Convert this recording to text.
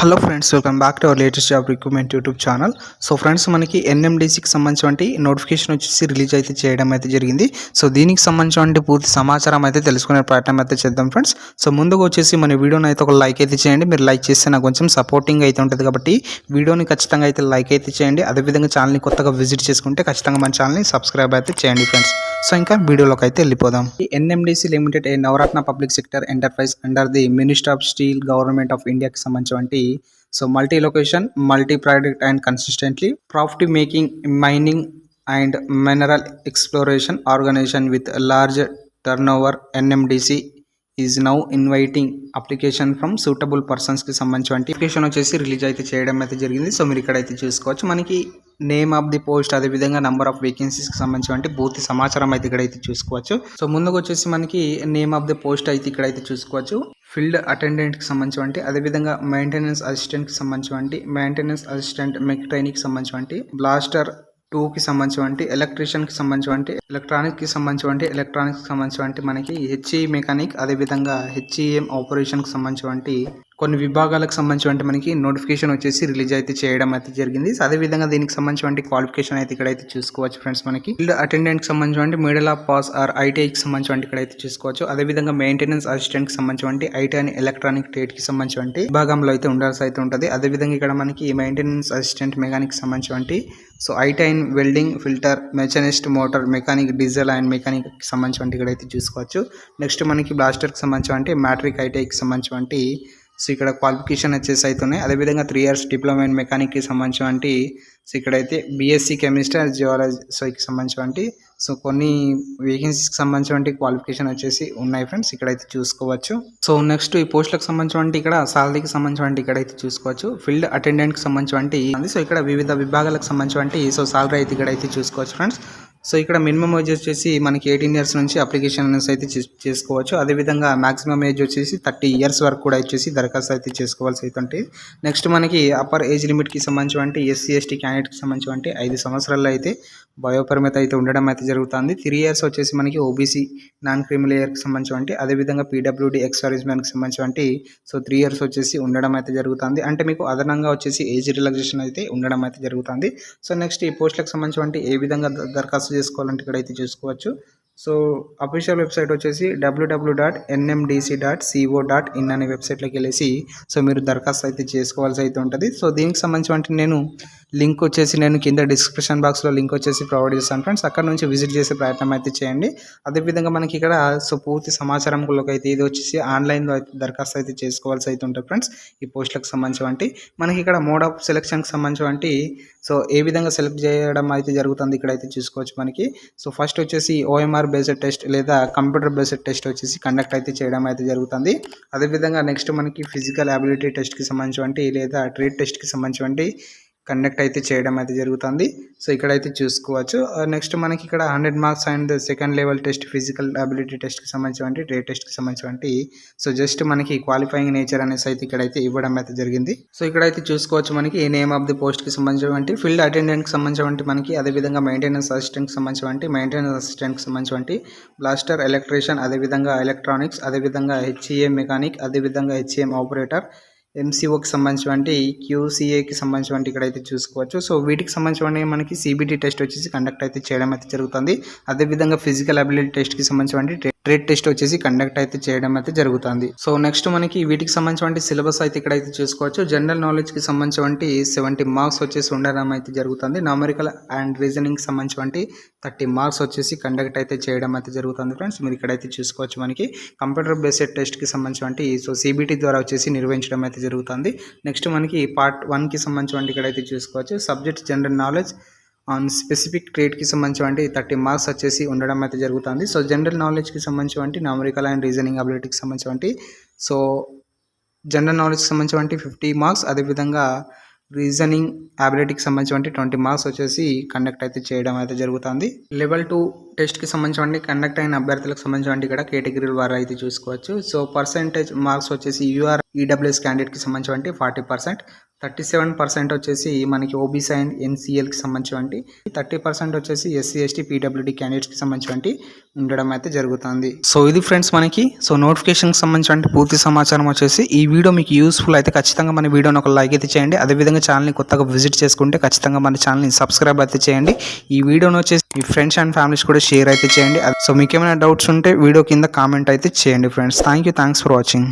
Hello friends welcome back to our latest job recruitment YouTube channel so friends మనకి ఎన్ఎండిసికి సంబంధించిన notification వచ్చేసి release అయితే చేయడం అయితే జరిగింది. సో దీనికి సంబంధించిన పూర్తి సమాచారం అయితే తెలుసుకునే ప్రయత్నం అయితే చేద్దాం ఫ్రెండ్స్ సో ముందుగా వచ్చేసి మన వీడియోని అయితే ఒక లైక్ అయితే చేయండి. మీరు లైక్ చేస్తే నాకు కొంచెం సపోర్టింగ్ అయితే ఉంటుంది కాబట్టి వీడియోని ఖచ్చితంగా అయితే లైక్ అయితే చేయండి. అదేవిధంగా ఛానల్ని కొత్తగా విజిట్ చేసుకుంటే ఖచ్చితంగా మన ఛానల్ని సబ్స్క్రైబ్ అయితే చేయండి ఫ్రెండ్స్ సో ఇంకా వీడియోలోకి అయితే వెళ్ళిపోదాం. ఈ NMDC limited a Navratna public sector enterprise under the minister of steel government of ఇండియాకి సంబంధించి so multi location multi product and consistently profit making mining and mineral exploration organisation with large turn over NMDC is now inviting application from suitable పర్సన్స్కి సంబంధించిన application వచ్చేసి release అయితే చేయడం అయితే జరిగింది. So మీరు ఇక్కడైతే చూసుకోవచ్చు. మనకి నేమ్ ఆఫ్ ది పోస్ట్ అదేవిధంగా నెంబర్ ఆఫ్ వేకెన్సీస్కి సంబంధించిన పూర్తి సమాచారం అయితే ఇక్కడైతే చూసుకోవచ్చు. సో ముందుకు వచ్చేసి మనకి నేమ్ ఆఫ్ ది పోస్ట్ అయితే ఇక్కడైతే చూసుకోవచ్చు. ఫీల్డ్ అటెండెంట్కి సంబంధించి అదేవిధంగా మెయింటెనెన్స్ అసిస్టెంట్కి సంబంధించి మెయింటెనెన్స్ అసిస్టెంట్ మెక్ట్రైనిక్ సంబంధించి బ్లాస్టర్ టూకి సంబంధించి ఎలక్ట్రీషియన్కి సంబంధించి ఎలక్ట్రానిక్కి సంబంధించి ఎలక్ట్రానిక్స్కి సంబంధించి మనకి హెచ్ఈ మెకానిక్ అదేవిధంగా హెచ్ఈఎం ఆపరేషన్కి సంబంధించి కొన్ని విభాగాలకు సంబంధించి మనకి నోటిఫికేషన్ వచ్చేసి రిలీజ్ అయితే చేయడం అయితే జరిగింది. అదేవిధంగా దీనికి సంబంధించి క్వాలిఫికేషన్ అయితే ఇక్కడైతే చూసుకోవచ్చు ఫ్రెండ్స్ మనకి. ఫీల్డ్ అటెండెంట్కి సంబంధించి మిడిల్ ఆఫ్ పాస్ ఆర్ ఐటీఐకి సంబంధించి ఇక్కడైతే చూసుకోవచ్చు. అదేవిధంగా మెయింటెనెన్స్ అసిస్టెంట్కి సంబంధించి ఐటీ అండ్ ఎలక్ట్రానిక్ ట్రేడ్కి సంబంధించి విభాగంలో అయితే ఉండాల్సి అయితే ఉంటుంది. అదేవిధంగా ఇక్కడ మనకి మెయింటెనెన్స్ అసిస్టెంట్ మెకానిక్ సంబంధించి so IT and welding filter machinist motor mechanic diesel and mechanic సంబంధించి ఇక్కడైతే చూసుకోవచ్చు. నెక్స్ట్ మనకి బ్లాస్టర్కి సంబంధించి మ్యాట్రిక్ ఐటీఐకి సంబంధించి సో ఇక్కడ క్వాలిఫికేషన్ వచ్చేసి అవుతున్నాయి అదేవిధంగా త్రీ ఇయర్స్ డిప్లొమా ఇన్ మెకానిక్కి సంబంధించి సో ఇక్కడైతే బీఎస్సీ కెమిస్ట్రీ జియాలజీ సోకి సంబంధించి సో కొన్ని వేకెన్సీస్కి సంబంధించిన క్వాలిఫికేషన్ వచ్చేసి ఉన్నాయి ఫ్రెండ్స్ ఇక్కడైతే చూసుకోవచ్చు. సో నెక్స్ట్ ఈ పోస్టులకు సంబంధించిన ఇక్కడ సాలరీకి సంబంధించిన ఇక్కడైతే చూసుకోవచ్చు. ఫీల్డ్ అటెండెంట్కి సంబంధించి సో ఇక్కడ వివిధ విభాగాలకు సంబంధించి సో సాలరీ అయితే ఇక్కడైతే చూసుకోవచ్చు ఫ్రెండ్స్ సో ఇక్కడ మినిమం ఏజ్ వచ్చేసి మనకి ఎయిటీన్ ఇయర్స్ నుంచి అప్లికేషన్ అయితే చేసుకోవచ్చు. అదేవిధంగా మాక్సిమం ఏజ్ వచ్చేసి థర్టీ ఇయర్స్ వరకు కూడా వచ్చేసి దరఖాస్తు అయితే చేసుకోవాల్సి అయితే నెక్స్ట్ మనకి అప్పర్ ఏజ్ లిమిట్కి సంబంధించి ఎస్సీ ఎస్టీ క్యాండిడేట్కి సంబంధించి ఐదు సంవత్సరాల్లో అయితే బయోపరిమిత అయితే ఉండడం అయితే జరుగుతుంది. త్రీ ఇయర్స్ వచ్చేసి మనకి ఓబీసీ నాన్ క్రిమినల్ ఇయర్కి సంబంధించి అదేవిధంగా పీడబ్ల్యూడీ ఎక్స్ సంబంధించి సంబంధించి సో త్రీ ఇయర్స్ వచ్చేసి ఉండడం అయితే జరుగుతుంది. అంటే మీకు అదనంగా వచ్చేసి ఏజ్ రిలాక్సేషన్ అయితే ఉండడం అయితే జరుగుతుంది. సో నెక్స్ట్ ఈ పోస్టులకు సంబంధించి ఏ విధంగా దరఖాస్తు చేసుకోవాలంటే ఇక్కడ అయితే చూసుకోవచ్చు. సో అఫీషియల్ వెబ్సైట్ వచ్చేసి WW dot NMDC dot CO dot in అనే వెబ్సైట్లోకి వెళ్ళేసి సో మీరు దరఖాస్తు అయితే చేసుకోవాల్సి అయితే ఉంటుంది. సో దీనికి సంబంధించి నేను లింక్ వచ్చేసి నేను కింద డిస్క్రిప్షన్ బాక్స్లో లింక్ వచ్చేసి ప్రొవైడ్ చేస్తాను ఫ్రెండ్స్. అక్కడ నుంచి విజిట్ చేసే ప్రయత్నం అయితే చేయండి. అదేవిధంగా మనకి ఇక్కడ సో పూర్తి సమాచారం అయితే ఇది వచ్చేసి ఆన్లైన్లో అయితే దరఖాస్తు అయితే చేసుకోవాల్సి అయితే ఉంటుంది ఫ్రెండ్స్. ఈ పోస్టులకు సంబంధించి మనకి ఇక్కడ మోడ్ ఆఫ్ సెలెక్షన్కి సంబంధించి సో ఏ విధంగా సెలెక్ట్ చేయడం అయితే జరుగుతుంది ఇక్కడ అయితే చూసుకోవచ్చు మనకి. సో ఫస్ట్ వచ్చేసి ఓఎంఆర్ బేస్డ్ టెస్ట్ లేదా కంప్యూటర్ బేస్డ్ టెస్ట్ వచ్చేసి కండక్ట్ అయితే చేయడం అయితే జరుగుతుంది. అదేవిధంగా నెక్స్ట్ మనకి ఫిజికల్ అబిలిటీ టెస్ట్కి సంబంధించి లేదా ట్రేడ్ టెస్ట్కి సంబంధించి కండక్ట్ అయితే చేయడం అయితే జరుగుతుంది. సో ఇక్కడైతే చూసుకోవచ్చు. Uh, నెక్స్ట్ మనకి ఇక్కడ hundred marks and second level test physical ability టెస్ట్కి సంబంధించి రే టెస్ట్కి సంబంధించి సో జస్ట్ మనకి క్వాలిఫైయింగ్ నేచర్ అనేసి అయితే ఇక్కడైతే ఇవ్వడం అయితే జరిగింది. సో ఇక్కడైతే చూసుకోవచ్చు మనకి నేమ్ ఆఫ్ ది పోస్ట్కి సంబంధించి ఫీల్డ్ అటెండెంట్కి సంబంధించి మనకి అదేవిధంగా మెయింటెనెన్స్ అసిస్టెంట్కి సంబంధించి మెయింటెనెన్స్ అసిస్టెంట్కి సంబంధించి బ్లాస్టర్ ఎలక్ట్రీషియన్ అదేవిధంగా ఎలక్ట్రానిక్స్ అదేవిధంగా హెచ్ఈఎం మెకానిక్ అదేవిధంగా హెచ్ఈఎం ఆపరేటర్ ఎంసీఓకి సంబంధించినటువంటి క్యూసీఏకి సంబంధించినటువంటి ఇక్కడైతే చూసుకోవచ్చు. సో వీటికి సంబంధించినవి మనకి సిబిటీ టెస్ట్ వచ్చేసి కండక్ట్ అయితే చేయడం అయితే జరుగుతుంది. అదేవిధంగా ఫిజికల్ అబిలిటీ టెస్ట్కి సంబంధించినటువంటి ట్రేడ్ టెస్ట్ వచ్చేసి కండక్ట్ అయితే చేయడం అయితే జరుగుతుంది. సో నెక్స్ట్ మనకి వీటికి సంబంధించిన సిలబస్ అయితే ఇక్కడైతే చూసుకోవచ్చు. జనరల్ నాలెడ్జ్కి సంబంధించిన సెవెంటీ మార్క్స్ వచ్చేసి ఉండడం అయితే జరుగుతుంది. నామరికల్ అండ్ రీజనింగ్ సంబంధించిన థర్టీ మార్క్స్ వచ్చేసి కండక్ట్ అయితే చేయడం అయితే జరుగుతుంది ఫ్రెండ్స్ మీరు ఇక్కడైతే చూసుకోవచ్చు మనకి. కంప్యూటర్ బేస్డ్ టెస్ట్కి సంబంధించి సో సిబిటీ ద్వారా వచ్చేసి నిర్వహించడం అయితే జరుగుతుంది. నెక్స్ట్ మనకి పార్ట్ వన్కి సంబంధించి ఇక్కడైతే చూసుకోవచ్చు. Subject general knowledge on specific ట్రేడ్కి సంబంధించి థర్టీ మార్క్స్ వచ్చేసి ఉండడం అయితే జరుగుతుంది. సో జనరల్ నాలెడ్జ్కి సంబంధించి నామరికల్ అండ్ రీజనింగ్ అబిలిటీకి సంబంధించి సో జనరల్ నాలెడ్జ్కి సంబంధించి ఫిఫ్టీ మార్క్స్ అదేవిధంగా రీజనింగ్ అబిలిటీకి సంబంధించి ట్వంటీ మార్క్స్ వచ్చేసి కండక్ట్ అయితే చేయడం అయితే జరుగుతుంది. లెవెల్ టూ టెస్ట్కి సంబంధించి కండక్ట్ అయిన అభ్యర్థులకు సంబంధించి ఇక్కడ కేటగిరీల వారు అయితే చూసుకోవచ్చు. సో పర్సెంటేజ్ మార్క్స్ వచ్చేసి యూఆర్ ఈడబ్ల్యూఎస్ క్యాండిడేట్కి సంబంధించి forty percent thirty seven percent వచ్చేసి మనకి ఓబీసీ అండ్ ఎన్సీఎల్కి సంబంధించినటువంటి థర్టీ పర్సెంట్ వచ్చేసి ఎస్సీ ఎస్టీ పీడబ్ల్యూడీ క్యాండిడేట్స్కి సంబంధించినటువంటి ఉండడం అయితే జరుగుతుంది. సో ఇది ఫ్రెండ్స్ మనకి. సో నోటిఫికేషన్కి సంబంధించిన పూర్తి సమాచారం వచ్చేసి ఈ వీడియో మీకు యూస్ఫుల్ అయితే ఖచ్చితంగా మన వీడియోని ఒక లైక్ అయితే చేయండి. అదేవిధంగా ఛానల్ని కొత్తగా విజిట్ చేసుకుంటే ఖచ్చితంగా మన ఛానల్ని సబ్స్క్రైబ్ అయితే చేయండి. ఈ వీడియోని వచ్చేసి మీ ఫ్రెండ్స్ అండ్ ఫ్యామిలీస్ కూడా షేర్ అయితే చేయండి. సో మీకు ఏమైనా డౌట్స్ ఉంటే వీడియో కింద కామెంట్ అయితే చేయండి friends. Thank you thanks for watching